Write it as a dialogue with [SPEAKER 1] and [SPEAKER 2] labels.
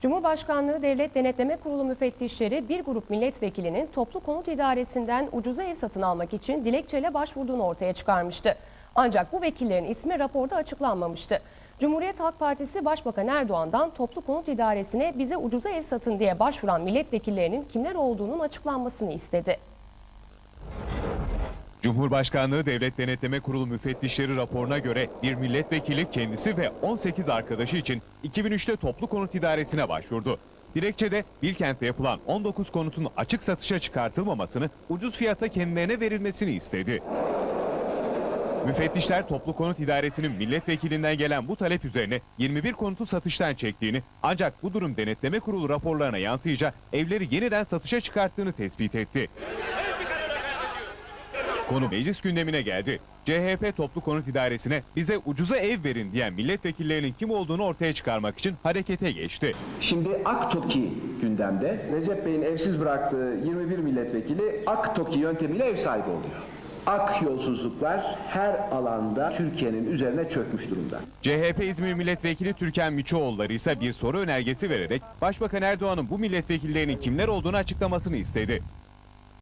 [SPEAKER 1] Cumhurbaşkanlığı Devlet Denetleme Kurulu müfettişleri bir grup milletvekilinin toplu konut idaresinden ucuza ev satın almak için dilekçeyle başvurduğunu ortaya çıkarmıştı. Ancak bu vekillerin ismi raporda açıklanmamıştı. Cumhuriyet Halk Partisi Başbakan Erdoğan'dan toplu konut idaresine bize ucuza ev satın diye başvuran milletvekillerinin kimler olduğunun açıklanmasını istedi.
[SPEAKER 2] Cumhurbaşkanlığı Devlet Denetleme Kurulu müfettişleri raporuna göre bir milletvekili kendisi ve 18 arkadaşı için 2003'te toplu konut idaresine başvurdu. Dilekçede Bilkent'te yapılan 19 konutun açık satışa çıkartılmamasını, ucuz fiyata kendilerine verilmesini istedi. Müfettişler Toplu Konut İdaresi'nin milletvekilinden gelen bu talep üzerine 21 konutu satıştan çektiğini ancak bu durum denetleme kurulu raporlarına yansıyınca evleri yeniden satışa çıkarttığını tespit etti. Konu meclis gündemine geldi. CHP Toplu Konut İdaresi'ne bize ucuza ev verin diyen milletvekillerinin kim olduğunu ortaya çıkarmak için harekete geçti.
[SPEAKER 3] Şimdi Aktoki gündemde. Recep Bey'in evsiz bıraktığı 21 milletvekili Aktoki yöntemiyle ev sahibi oluyor. Ak yolsuzluklar her alanda Türkiye'nin üzerine çökmüş durumda.
[SPEAKER 2] CHP İzmir Milletvekili Türkan Miçoğulları ise bir soru önergesi vererek Başbakan Erdoğan'ın bu milletvekillerinin kimler olduğunu açıklamasını istedi.